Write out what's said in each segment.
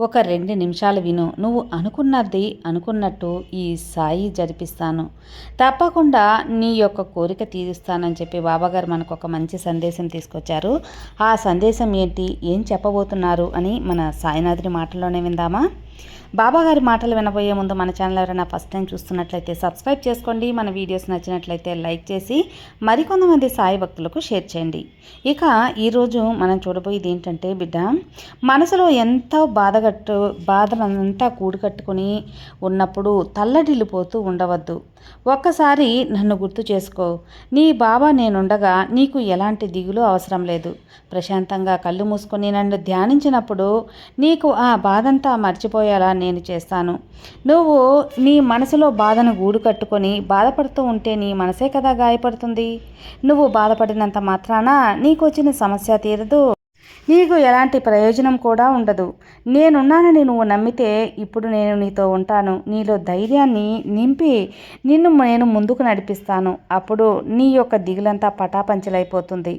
ఒక రెండు నిమిషాలు విను. నువ్వు అనుకున్నది అనుకున్నట్టు ఈ సాయి జరిపిస్తాను. తప్పకుండా నీ యొక్క కోరిక తీరుస్తానని చెప్పి బాబాగారు మనకు ఒక మంచి సందేశం తీసుకొచ్చారు. ఆ సందేశం ఏంటి? ఏం చెప్పబోతున్నారు? అని మన సాయినాథుని మాటల్లోనే విందామా? బాబాగారి మాటలు వినబోయే ముందు మన ఛానల్ ఎవరైనా ఫస్ట్ టైం చూస్తున్నట్లయితే సబ్స్క్రైబ్ చేసుకోండి. మన వీడియోస్ నచ్చినట్లయితే లైక్ చేసి మరికొంతమంది సాయి భక్తులకు షేర్ చేయండి. ఇక ఈరోజు మనం చూడబోయేది ఏంటంటే బిడ్డ మనసులో ఎంతో బాధగట్టు బాధనంతా కూడికట్టుకుని ఉన్నప్పుడు తల్లడిల్లిపోతూ ఉండవద్దు. ఒక్కసారి నన్ను గుర్తు చేసుకో. నీ బాబా నేనుండగా నీకు ఎలాంటి దిగులు అవసరం లేదు. ప్రశాంతంగా కళ్ళు మూసుకొని నన్ను ధ్యానించినప్పుడు నీకు ఆ బాధంతా మర్చిపోయేలా నేను చేస్తాను. నువ్వు నీ మనసులో బాధను గూడు కట్టుకొని బాధపడుతూ ఉంటే నీ మనసే కదా గాయపడుతుంది? నువ్వు బాధపడినంత మాత్రాన నీకు వచ్చిన సమస్య తీరదు. నీకు ఎలాంటి ప్రయోజనం కూడా ఉండదు. నేనున్నానని నువ్వు నమ్మితే ఇప్పుడు నేను నీతో ఉంటాను. నీలో ధైర్యాన్ని నింపి నిన్ను నేను ముందుకు నడిపిస్తాను. అప్పుడు నీ యొక్క దిగులంతా పటాపంచలైపోతుంది.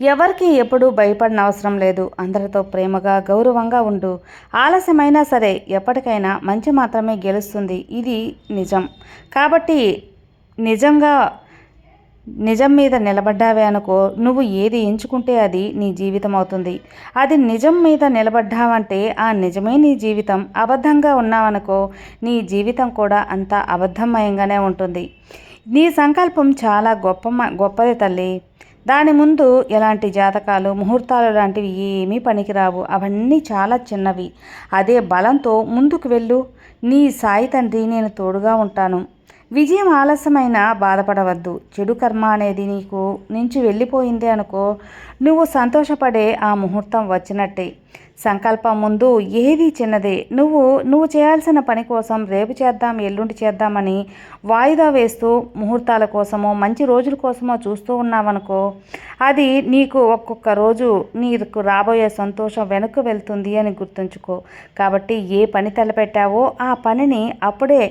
ఎవరికి ఎప్పుడూ భయపడిన అవసరం లేదు. అందరితో ప్రేమగా గౌరవంగా ఉండు. ఆలస్యమైనా సరే ఎప్పటికైనా మంచి మాత్రమే గెలుస్తుంది. ఇది నిజం. కాబట్టి నిజంగా నిజం మీద నిలబడ్డావే అనుకో నువ్వు ఏది ఎంచుకుంటే అది నీ జీవితం అవుతుంది. అది నిజం మీద నిలబడ్డావంటే ఆ నిజమే నీ జీవితం. అబద్ధంగా ఉన్నావనుకో నీ జీవితం కూడా అంత అబద్ధమయంగానే ఉంటుంది. నీ సంకల్పం చాలా గొప్ప గొప్పది తల్లి. దాని ముందు ఎలాంటి జాతకాలు ముహూర్తాలు లాంటివి ఏమీ పనికిరావు. అవన్నీ చాలా చిన్నవి. అదే బలంతో ముందుకు వెళ్ళు. నీ సాయి తండ్రి నేను తోడుగా ఉంటాను. విజయం ఆలస్యమైన బాధపడవద్దు. చెడు కర్మ అనేది నీకు నుంచి వెళ్ళిపోయింది అనుకో నువ్వు సంతోషపడే ఆ ముహూర్తం వచ్చినట్టే. సంకల్పం ముందు ఏది చిన్నదే. నువ్వు నువ్వు చేయాల్సిన పని కోసం రేపు చేద్దాం ఎల్లుండి చేద్దామని వాయిదా వేస్తూ ముహూర్తాల కోసమో మంచి రోజుల కోసమో చూస్తూ ఉన్నావనుకో అది నీకు ఒక్కొక్క రోజు నీకు రాబోయే సంతోషం వెనక్కు వెళ్తుంది అని గుర్తుంచుకో. కాబట్టి ఏ పని తలపెట్టావో ఆ పనిని అప్పుడే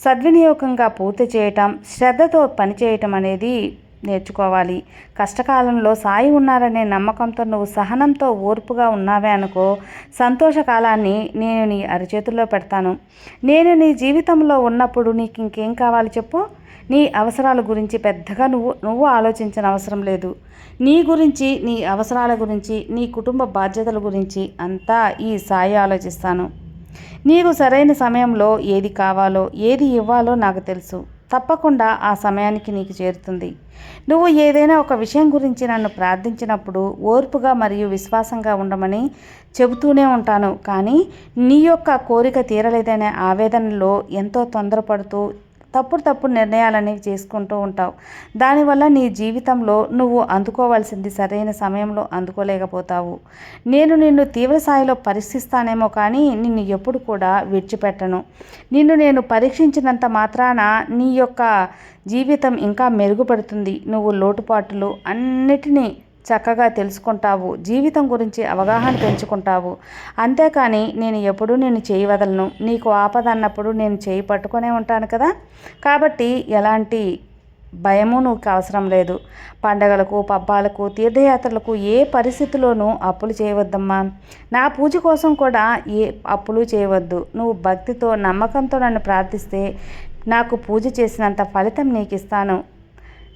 సద్వినియోగంగా పూర్తి చేయటం శ్రద్ధతో పనిచేయటం అనేది నేర్చుకోవాలి. కష్టకాలంలో సాయి ఉన్నారనే నమ్మకంతో నువ్వు సహనంతో ఓర్పుగా ఉన్నావే అనుకో. సంతోషకాలాన్ని నేను నీ అరిచేతుల్లో పెడతాను. నేను నీ జీవితంలో ఉన్నప్పుడు నీకు ఇంకేం కావాలి చెప్పు? నీ అవసరాల గురించి పెద్దగా నువ్వు నువ్వు ఆలోచించిన అవసరం లేదు. నీ గురించి నీ అవసరాల గురించి నీ కుటుంబ బాధ్యతల గురించి అంతా ఈ సాయి ఆలోచిస్తాను. నీకు సరైన సమయంలో ఏది కావాలో ఏది ఇవ్వాలో నాకు తెలుసు. తప్పకుండా ఆ సమయానికి నీకు చేరుతుంది. నువ్వు ఏదైనా ఒక విషయం గురించి నన్ను ప్రార్థించినప్పుడు ఓర్పుగా మరియు విశ్వాసంగా ఉండమని చెబుతూనే ఉంటాను. కానీ నీ యొక్క కోరిక తీరలేదనే ఆవేదనలో ఎంతో తొందరపడుతూ తప్పుడు తప్పుడు నిర్ణయాలని చేసుకుంటూ ఉంటావు. దానివల్ల నీ జీవితంలో నువ్వు అందుకోవాల్సింది సరైన సమయంలో అందుకోలేకపోతావు. నేను నిన్ను తీవ్ర స్థాయిలో పరీక్షిస్తానేమో కానీ నిన్ను ఎప్పుడు కూడా విడిచిపెట్టను. నిన్ను నేను పరీక్షించినంత మాత్రాన నీ యొక్క జీవితం ఇంకా మెరుగుపడుతుంది. నువ్వు లోటుపాట్లు అన్నిటినీ చక్కగా తెలుసుకుంటావు. జీవితం గురించి అవగాహన పెంచుకుంటావు. అంతేకాని నేను ఎప్పుడూ నేను చేయి వదలను. నీకు ఆపద అన్నప్పుడు నేను చేయి పట్టుకునే ఉంటాను కదా. కాబట్టి ఎలాంటి భయము నువ్వు అవసరం లేదు. పండగలకు పబ్బాలకు తీర్థయాత్రలకు ఏ పరిస్థితిలోనూ అప్పులు చేయవద్దమ్మా. నా పూజ కోసం కూడా ఏ అప్పులు చేయవద్దు. నువ్వు భక్తితో నమ్మకంతో నన్ను ప్రార్థిస్తే నాకు పూజ చేసినంత ఫలితం నీకు ఇస్తాను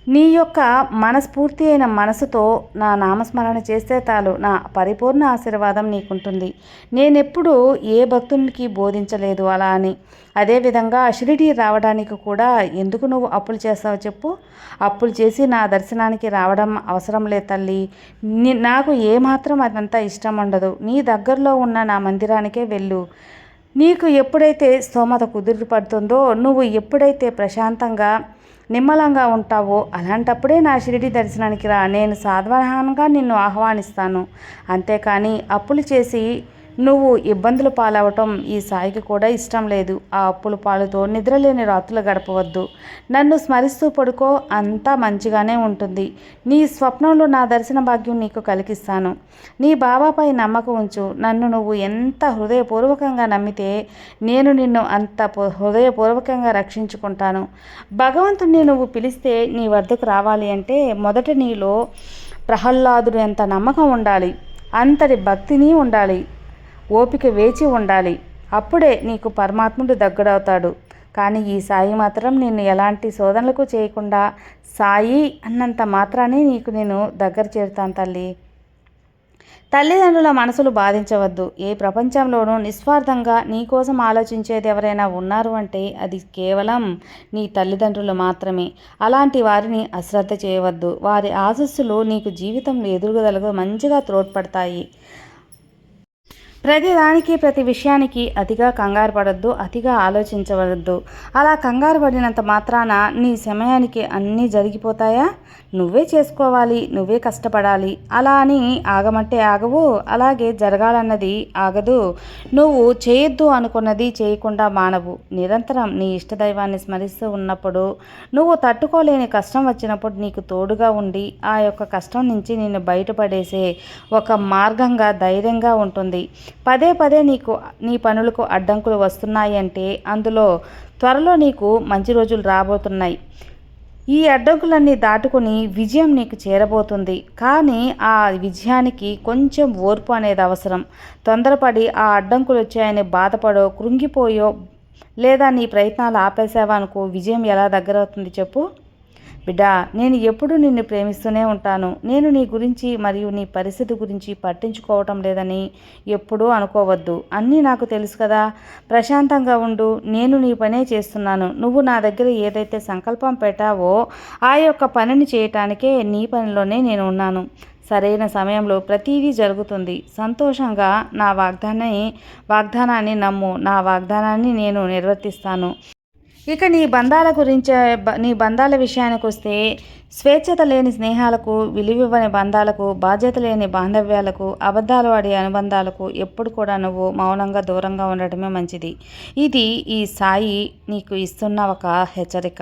నీ యొక్క మనస్ఫూర్తి అయిన మనసుతో నా నామస్మరణ చేస్తే తాలు నా పరిపూర్ణ ఆశీర్వాదం నీకుంటుంది. నేనెప్పుడు ఏ భక్తునికి బోధించలేదు అలా అని. అదేవిధంగా షిరిడి రావడానికి కూడా ఎందుకు నువ్వు అప్పులు చేస్తావు చెప్పు. అప్పులు చేసి నా దర్శనానికి రావడం అవసరం లేదు తల్లి. నాకు ఏమాత్రం అదంతా ఇష్టం ఉండదు. నీ దగ్గరలో ఉన్న నా మందిరానికే వెళ్ళు. నీకు ఎప్పుడైతే స్తోమత కుదురు పడుతుందో నువ్వు ఎప్పుడైతే ప్రశాంతంగా నిమ్మలంగా ఉంటావో? అలాంటప్పుడే నా షిరిడి దర్శనానికి రా. నేను సాధారణంగా నిన్ను ఆహ్వానిస్తాను. అంతేకాని అప్పులు చేసి నువ్వు ఇబ్బందులు పాలవటం ఈ సాయికి కూడా ఇష్టం లేదు. ఆ అప్పుల పాలుతో నిద్రలేని రాత్రులు గడపవద్దు. నన్ను స్మరిస్తూ పడుకో అంతా మంచిగానే ఉంటుంది. నీ స్వప్నంలో నా దర్శన భాగ్యం నీకు కలిగిస్తాను. నీ బాబాపై నమ్మకం ఉంచు. నన్ను నువ్వు ఎంత హృదయపూర్వకంగా నమ్మితే నేను నిన్ను అంత హృదయపూర్వకంగా రక్షించుకుంటాను. భగవంతుణ్ణి నువ్వు పిలిస్తే నీ వద్దకు రావాలి అంటే మొదట నీలో ప్రహ్లాదుడు ఎంత నమ్మకం ఉండాలి అంతటి భక్తిని ఉండాలి. ఓపిక వేచి ఉండాలి. అప్పుడే నీకు పరమాత్ముడు దగ్గరవుతాడు. కానీ ఈ సాయి మాత్రం నిన్ను ఎలాంటి శోధనలకు చేయకుండా సాయి అన్నంత మాత్రానే నీకు నేను దగ్గర చేరుతాను తల్లి. తల్లిదండ్రుల మనసులు బాధించవద్దు. ఏ ప్రపంచంలోనూ నిస్వార్థంగా నీకోసం ఆలోచించేది ఎవరైనా ఉన్నారు అంటే అది కేవలం నీ తల్లిదండ్రులు మాత్రమే. అలాంటి వారిని అశ్రద్ధ చేయవద్దు. వారి ఆశస్సులు నీకు జీవితం ఎదుగుదలకు మంచిగా తోడ్పడతాయి. ప్రతిదానికి ప్రతి విషయానికి అతిగా కంగారు పడద్దు అతిగా ఆలోచించవద్దు. అలా కంగారు పడినంత మాత్రాన నీ సమయానికి అన్నీ జరిగిపోతాయా? నువ్వే చేసుకోవాలి నువ్వే కష్టపడాలి. అలా అని ఆగమంటే ఆగవు అలాగే జరగాలన్నది ఆగదు. నువ్వు చేయొద్దు అనుకున్నది చేయకుండా మానవు. నిరంతరం నీ ఇష్టదైవాన్ని స్మరిస్తూ ఉన్నప్పుడు నువ్వు తట్టుకోలేని కష్టం వచ్చినప్పుడు నీకు తోడుగా ఉండి ఆ యొక్క కష్టం నుంచి నిన్ను బయటపడేసే ఒక మార్గంగా ధైర్యంగా ఉంటుంది. పదే పదే నీకు నీ పనులకు అడ్డంకులు వస్తున్నాయి అంటే అందులో త్వరలో నీకు మంచి రోజులు రాబోతున్నాయి. ఈ అడ్డంకులన్నీ దాటుకుని విజయం నీకు చేరబోతుంది. కానీ ఆ విజయానికి కొంచెం ఓర్పు అనేది అవసరం. తొందరపడి ఆ అడ్డంకులు వచ్చాయని బాధపడో కృంగిపోయో లేదా నీ ప్రయత్నాలు ఆపేసావా అనుకో విజయం ఎలా దగ్గరవుతుంది చెప్పు? బిడ్డా నేను ఎప్పుడూ నిన్ను ప్రేమిస్తూనే ఉంటాను. నేను నీ గురించి మరియు నీ పరిస్థితి గురించి పట్టించుకోవటం లేదని ఎప్పుడూ అనుకోవద్దు. అన్నీ నాకు తెలుసు కదా. ప్రశాంతంగా ఉండు. నేను నీ పనే చేస్తున్నాను. నువ్వు నా దగ్గర ఏదైతే సంకల్పం పెట్టావో ఆ యొక్క పనిని చేయటానికే నీ పనిలోనే నేను ఉన్నాను. సరైన సమయంలో ప్రతీదీ జరుగుతుంది. సంతోషంగా నా వాగ్దానాన్ని వాగ్దానాన్ని నమ్ము. నా వాగ్దానాన్ని నేను నిర్వర్తిస్తాను. ఇక నీ బంధాల గురించి నీ బంధాల విషయానికి వస్తే స్వేచ్ఛత లేని స్నేహాలకు విలువివ్వని బంధాలకు బాధ్యత లేని బాంధవ్యాలకు అబద్ధాలు ఆడే అనుబంధాలకు ఎప్పుడు కూడా నువ్వు మౌనంగా దూరంగా ఉండటమే మంచిది. ఇది ఈ సాయి నీకు ఇస్తున్న ఒక హెచ్చరిక.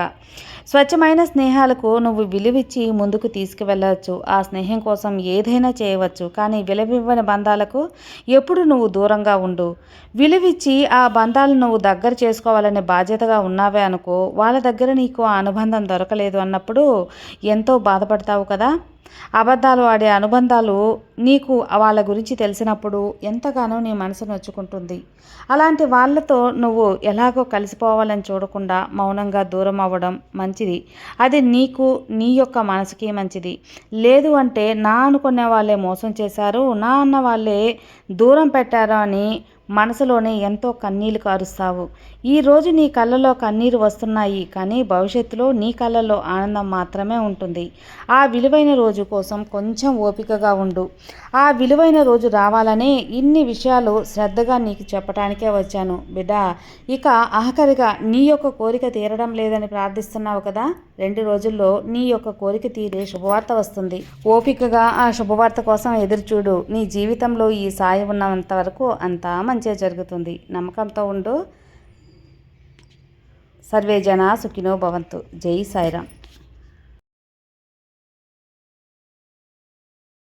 స్వచ్ఛమైన స్నేహాలకు నువ్వు విలువిచ్చి ముందుకు తీసుకువెళ్ళవచ్చు ఆ స్నేహం కోసం ఏదైనా చేయవచ్చు. కానీ విలువివ్వని బంధాలకు ఎప్పుడు నువ్వు దూరంగా ఉండు. విలువిచ్చి ఆ బంధాలను నువ్వు దగ్గర చేసుకోవాలనే బాధ్యతగా ఉన్నావే అనుకో. వాళ్ళ దగ్గర నీకు ఆ అనుబంధం దొరకలేదు అన్నప్పుడు ఎంతో బాధపడతావు కదా? అబద్ధాలు ఆడే అనుబంధాలు నీకు వాళ్ళ గురించి తెలిసినప్పుడు ఎంతగానో నీ మనసు నొచ్చుకుంటుంది. అలాంటి వాళ్ళతో నువ్వు ఎలాగో కలిసిపోవాలని చూడకుండా మౌనంగా దూరం అవ్వడం మంచిది. అది నీకు నీ యొక్క మనసుకి మంచిది. లేదు అంటే నా అనుకునే వాళ్ళే మోసం చేశారు నా అన్న వాళ్ళే దూరం పెట్టారు అని మనసులోనే ఎంతో కన్నీళ్ళు కారుస్తావు. ఈ రోజు నీ కళ్ళలో కన్నీరు వస్తున్నాయి కానీ భవిష్యత్తులో నీ కళ్ళలో ఆనందం మాత్రమే ఉంటుంది. ఆ విలువైన రోజు కోసం కొంచెం ఓపికగా ఉండు. ఆ విలువైన రోజు రావాలనే ఇన్ని విషయాలు శ్రద్ధగా నీకు చెప్పడానికే వచ్చాను. బిడ్డ ఇక ఆఖరిగా నీ యొక్క కోరిక తీరడం లేదని ప్రార్థిస్తున్నావు కదా? రెండు రోజుల్లో నీ యొక్క కోరిక తీరే శుభవార్త వస్తుంది. ఓపికగా ఆ శుభవార్త కోసం ఎదురుచూడు. నీ జీవితంలో ఈ సాయి ఉన్నంత వరకు అంతా మంచిగా జరుగుతుంది. నమ్మకంతో ఉండు. సర్వే జన సుఖినో భవంతు. జై సాయిరామ్.